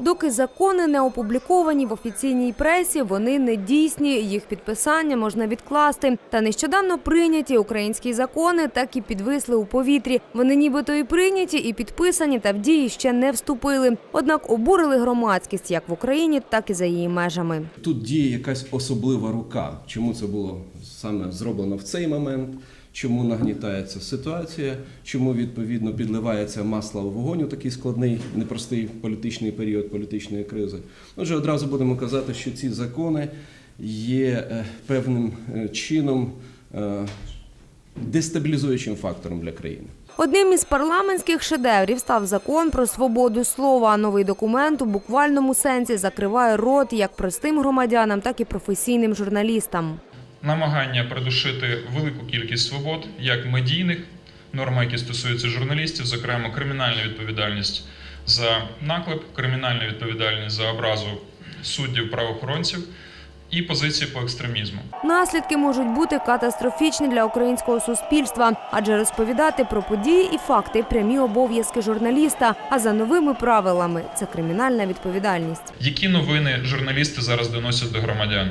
Доки закони не опубліковані в офіційній пресі, вони не дійсні. Їх підписання можна відкласти. Та нещодавно прийняті українські закони так і підвисли у повітрі. Вони нібито і прийняті, і підписані, та в дії ще не вступили. Однак обурили громадськість як в Україні, так і за її межами. Тут діє якась особлива рука. Чому це було саме зроблено в цей момент? Чому нагнітається ситуація? Чому відповідно підливається масло в вогонь у такий складний, непростий політичний період політичної кризи? Отже, одразу будемо казати, що ці закони є е, певним е, чином е, дестабілізуючим фактором для країни. Одним із парламентських шедеврів став закон про свободу слова. Новий документ у буквальному сенсі закриває рот як простим громадянам, так і професійним журналістам. Намагання придушити велику кількість свобод, як медійних, норми, які стосуються журналістів, зокрема кримінальна відповідальність за наклеп, кримінальна відповідальність за образу суддів правоохоронців і позиції по екстремізму. Наслідки можуть бути катастрофічні для українського суспільства, адже розповідати про події і факти прямі обов'язки журналіста. А за новими правилами це кримінальна відповідальність. Які новини журналісти зараз доносять до громадян?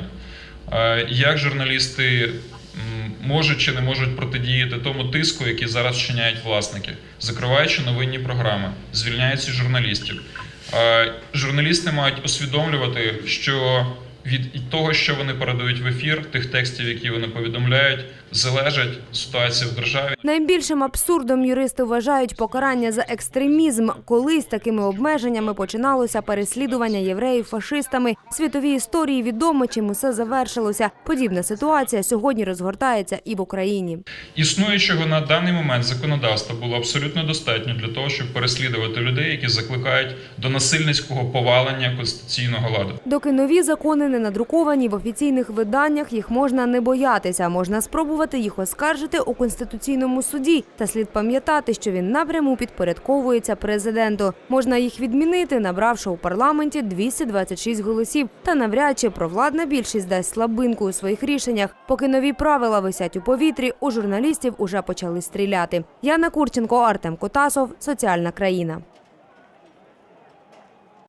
Е, Як журналісти можуть чи не можуть протидіяти тому тиску, який зараз вчиняють власники, закриваючи новинні програми, звільняючи журналістів? Е, Журналісти мають усвідомлювати, що від того, що вони передають в ефір, тих текстів, які вони повідомляють, залежить ситуація в державі. Найбільшим абсурдом юристи вважають покарання за екстремізм. Колись такими обмеженнями починалося переслідування євреїв фашистами. В світовій історії відомо, чим усе завершилося. Подібна ситуація сьогодні розгортається і в Україні. Існуючого на даний момент законодавства було абсолютно достатньо для того, щоб переслідувати людей, які закликають до насильницького повалення конституційного ладу. Доки нові закони не надруковані в офіційних виданнях, їх можна не боятися. Можна спробувати їх оскаржити у конституційному суді. Та слід пам'ятати, що він напряму підпорядковується президенту. Можна їх відмінити, набравши у парламенті 226 голосів. Та навряд чи провладна більшість дасть слабинку у своїх рішеннях. Поки нові правила висять у повітрі, у журналістів уже почали стріляти. Яна Курченко, Артем Котасов, Соціальна країна.